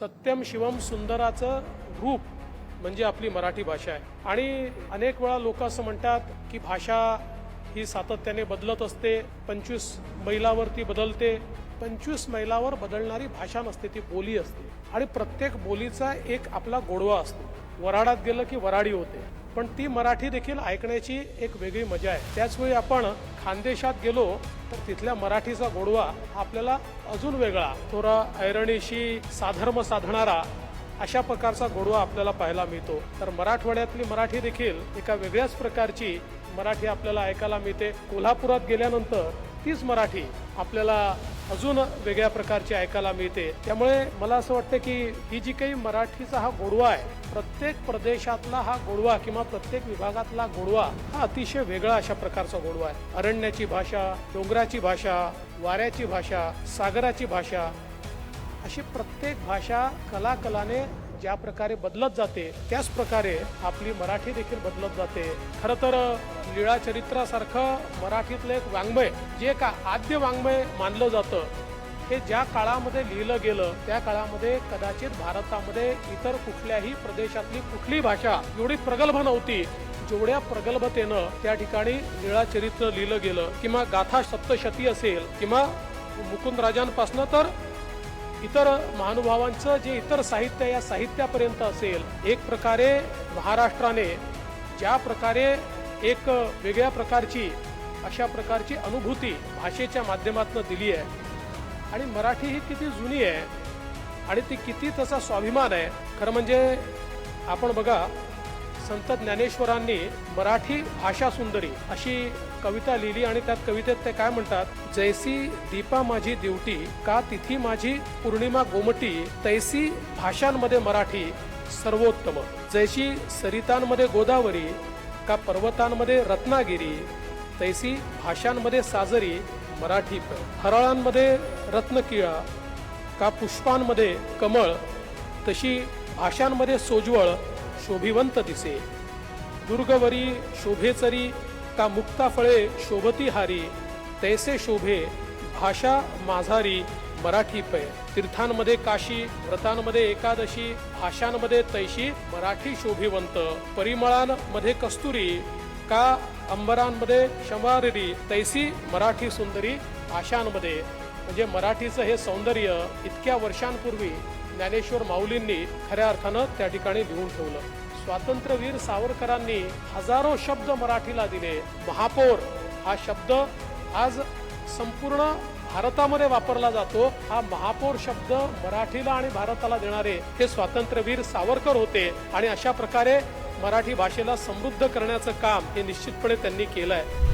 सत्यम शिवम सुंदराचं रूप म्हणजे आपली मराठी भाषा आहे. आणि अनेक वेळा लोक असं म्हणतात की भाषा ही सातत्याने बदलत असते पंचवीस मैलावरती बदलते पंचवीस मैलावर बदलणारी भाषा नसते ती बोली असते. आणि प्रत्येक बोलीचा एक आपला गोडवा असतो. वराडात गेलं की वराडी होते. पण ती मराठी देखील ऐकण्याची एक वेगळी मजा आहे. त्याचवेळी आपण खानदेशात गेलो तर तिथल्या मराठीचा गोडवा आपल्याला अजून वेगळा. थोडा ऐरणीशी साधर्म साधणारा अशा प्रकारचा गोडवा आपल्याला पाहायला मिळतो. तर मराठवाड्यातली मराठी देखील एका वेगळ्याच प्रकारची मराठी आपल्याला ऐकायला मिळते. कोल्हापुरात गेल्यानंतर तीच मराठी आपल्याला अजून वेगळ्या प्रकारची ऐकायला मिळते. त्यामुळे मला असं वाटतं की ही जी काही मराठीचा हा गोडवा आहे प्रत्येक प्रदेशातला हा गोडवा किंवा प्रत्येक विभागातला गोडवा हा अतिशय वेगळा अशा प्रकारचा गोडवा आहे. अरण्याची भाषा डोंगराची भाषा वाऱ्याची भाषा सागराची भाषा अशी प्रत्येक भाषा कलाकलाने ज्या प्रकारे बदलत जाते त्याच प्रकारे आपली मराठी देखील बदलत जाते. खरं तर लीळा चरित्रासारखं मराठीतलं एक वाङ्मय जे का आद्य वाङ्मय मानलं जातं हे ज्या काळामध्ये लिहिलं गेलं त्या काळामध्ये कदाचित भारतामध्ये इतर कुठल्याही प्रदेशातली कुठली भाषा एवढी प्रगल्भ नव्हती जेवढ्या प्रगल्भतेनं त्या ठिकाणी लीळा चरित्र लिहिलं गेलं. किंवा गाथा सप्तशती असेल किंवा मुकुंद राजांपासनं तर इतर महानुभावांचं जे इतर साहित्य या साहित्यापर्यंत असेल एक प्रकारे महाराष्ट्राने ज्या प्रकारे एक वेगळ्या प्रकारची अशा प्रकारची अनुभूती भाषेच्या माध्यमातून दिली आहे. आणि मराठी ही किती जुनी आहे आणि ती किती तसा स्वाभिमान आहे खरं म्हणजे आपण बघा संत ज्ञानेश्वरांनी मराठी भाषा सुंदरी अशी कविता लिहिली आणि त्यात कवितेत ते काय म्हणतात? जैसी दीपा माझी दिवटी का तिथी माझी पूर्णिमा गोमटी तैसी भाषांमध्ये मराठी सर्वोत्तम. जैशी सरितांमध्ये गोदावरी का पर्वतांमध्ये रत्नागिरी तैसी भाषांमध्ये साजरी मराठी हरळांमध्ये रत्नकिळा का पुष्पांमध्ये कमळ तशी भाषांमध्ये सोज्वळ शोभिवंत दिसे. दुर्गवरी शोभेचरी का मुक्ता फळे शोभती हारी तैसे शोभे भाषा माझारी मराठी पै. तीर्थांमध्ये काशी व्रतांमध्ये एकादशी भाषांमध्ये तैशी मराठी शोभिवंत. परिमळांमध्ये कस्तुरी का अंबरांमध्ये शमारिरी तैसी मराठी सुंदरी आशांमध्ये म्हणजे मराठीचं हे सौंदर्य इतक्या वर्षांपूर्वी ज्ञानेश्वर माऊलींनी खऱ्या अर्थानं त्या ठिकाणी लिहून ठेवलं. स्वातंत्र्यवीर सावरकरांनी हजारो शब्द मराठीला दिले. महापौर हा शब्द आज संपूर्ण भारतामध्ये वापरला जातो. हा महापौर शब्द मराठीला आणि भारताला देणारे हे स्वातंत्र्यवीर सावरकर होते आणि अशा प्रकारे मराठी भाषेला समृद्ध करण्याचं काम हे निश्चितपणे त्यांनी केलं आहे